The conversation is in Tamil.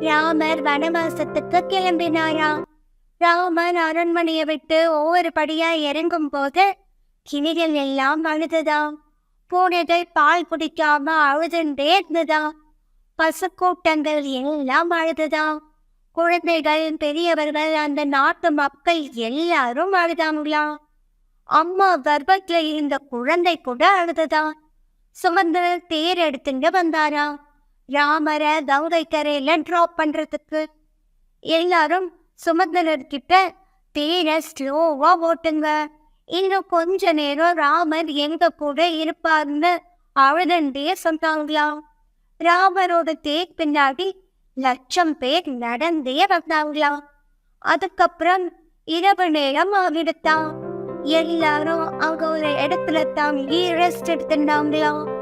ராமர் வனவாசத்துக்கு கிளம்பினாரா? ராமன் அரண்மனையை விட்டு ஒவ்வொரு படியா இறங்கும் போது கிளிகள் எல்லாம் அழுதுதாம் பூனைகள் பால் குடிக்காம அழுதுண்டே இருந்ததாம் பசுக்கூட்டங்கள் எல்லாம் அழுதுதாம் குழந்தைகள் பெரியவர்கள் அந்த நாட்டு மக்கள் எல்லாரும் அழுதாங்களாம் அம்மா கர்ப்பத்தில் இருந்த குழந்தை கூட அழுதுதான் சுமந்து தேர் எடுத்துட்டு வந்தாரா? ராமரை கங்கை கரையில ட்ராப் பண்றதுக்கு. எல்லாரும் சுமந்தனர்கிட்ட தேரை ஸ்லோவா ஓட்டுங்க. இன்னும் கொஞ்ச நேரம் ராமர் எங்க கூட இருப்பாருன்னு அழுதண்டே சொன்னாங்களாம். ராமரோட தேர் பின்னாடி லட்சம் பேர் நடந்தே வந்தாங்களாம். அதுக்கப்புறம் இரவு நேரம் ஆகிடுத்தான் எல்லாரும் அங்க ஒரு இடத்துல தங்கி ரெஸ்ட் எடுத்துட்டாங்களாம்